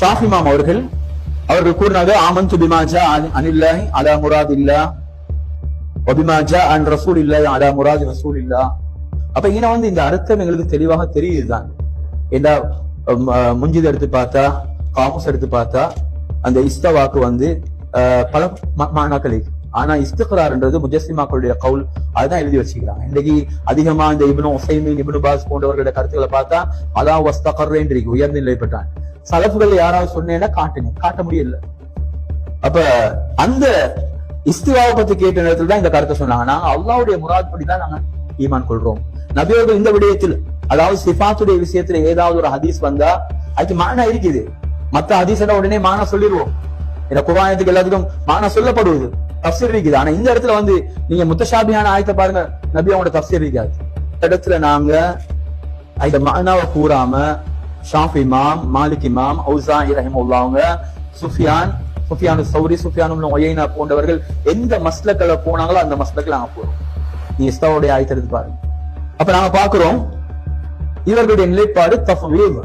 ஷாஃபிமாம் அவர்கள் அவர்கள் கூறினாங்க ஆமன் துபிமாஜா அனில்லாஹி அலா முராத் இல்லா ஒபிமாஜா அன் ரசூல் இல்லா அலா முராத் ரசூல் இல்லா அப்ப இன வந்து இந்த அர்த்தம் எங்களுக்கு தெளிவாக தெரியுதுதான். ஏண்டா முஞ்சித எடுத்து பார்த்தா காமஸ் எடுத்து பார்த்தா அந்த இஸ்தவாக்கு வந்து பல மாணாக்கள் ஆனா இஸ்துக்ரார்ன்றது முஜஸ்லிமாக்களுடைய கவுல் அதுதான் எழுதி வச்சுக்கிறாங்க. இன்னைக்கு அதிகமா இந்த இபனு உசைமீன் இப்னு பாஸ் போன்றவர்களுடைய கருத்துக்களை பார்த்தா அதான் வஸ்தகர்ன்னு இருக்கு உயர்ந்த நிலை பெற்றான் சலப்புகள் யாராவது சொன்னேன்னா காட்டுங்க. காட்ட முடியல. அப்ப அந்த இஸ்திவாவை பத்தி கேட்ட நேரத்தில் தான் இந்த கருத்தை சொன்னாங்க. நாங்க அல்லாவுடைய முராத் படி தான் நாங்க ஈமான் கொள்றோம். நபியர்கள் இந்த விடயத்தில் அதாவது சிஃபாத்துடைய விஷயத்துல ஏதாவது ஒரு ஹதீஸ் வந்தா அதுக்கு மானா இருக்குது. மத்த ஹதீஸ் உடனே மானா சொல்லிடுவோம். இந்த குரானத்துக்கு எல்லாத்துக்கும் மானா சொல்லப்படுவது தப்சீர் இருக்குது. ஆனா இந்த இடத்துல வந்து நீங்க முத்தஷாபியான ஆயத்தை பாருங்க நபி அவங்களோட தப்சீர் இருக்காது. இந்த இடத்துல நாங்க அந்த மானாவை கூறாம ஷாஃப் இமாம் மாலிக் இமாம் ஔசா இரஹிம் உள்ளவங்க சுஃபியான் சுஃபியானு சௌரி சுஃபியானு ஒயினா போன்றவர்கள் எந்த மஸ்லக்கில் போனாங்களோ அந்த மஸ்லக்ல நாங்கள் போறோம். நீ இஸ்தாவுடைய ஆயத்தை பாருங்க. அப்ப நாங்க பாக்குறோம் இவர்களுடைய நிலைப்பாடு தஃவீவ்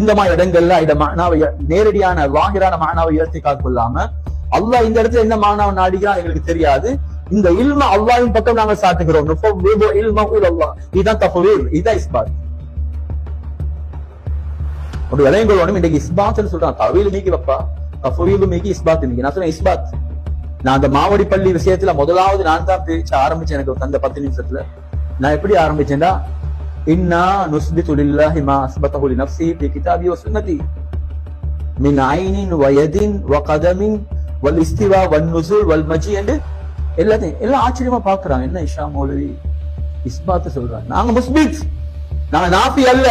இந்த மாதிரி இடங்கள்ல இந்த மானாவை நேரடியான வாகிரான மானாவை உயர்த்தி காக்கொள்ளாம அல்லாஹ் இந்த இடத்துல என்ன மானாவை நாடிக்கிறான் எங்களுக்கு தெரியாது. இந்த இல்ம அல்லாவின் பக்கம் நாங்கள் சாட்டுகிறோம். இதுதான் தஃவீவ் இதுதான் இஸ்பாத். ஒரு இளைஞர்கள் ஒண்ணும் இன்னைக்கு இஸ்பாத்னு சொல்றான் தவீல் நீக்கி வைப்பா தஃவீலும் நீக்கி இஸ்பாத் நீக்கி நான் சொன்னேன் இஸ்பாத் நான் அந்த மாவடி பள்ளி விஷயத்துல முதலாவது நான் தான் பேச்சு ஆரம்பிச்சேன் எனக்கு தந்த பத்து நிமிஷத்துல நான் எப்படி ஆரம்பிச்சேன்னா இன்னா நுஸ்பி லில்லாஹி மா அஸ்பத்தஹு நஃப்ஸி ஃபி கிதாபி வ சுன்னதி மின் ஐனின் வ யதின் வ கதமின் வல் இஸ்திவா வன் நுசுல் வல் மஜி என்று எல்லாத்தையும் எல்லாம் ஆச்சரியமா பாக்குறாங்க என்ன இஷா மௌலவி இஸ்பாத் சொல்றாங்க நாங்க முஸ்பித் நாங்க நாஃபி அல்ல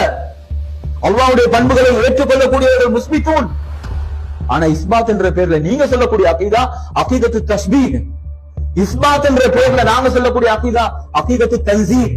அல்லாவுடைய பண்புகளை ஏற்றுக்கொள்ளக்கூடியவர்கள் முஸ்பித்தூன் ஆனா இஸ்பாத் என்ற பேர்ல நீங்க சொல்லக்கூடிய அகீதா அகீதத்து தஸ்பீன் இஸ்பாத் என்ற பேர்ல நாங்க சொல்லக்கூடிய அகீதா அகீதத்து தன்சீன்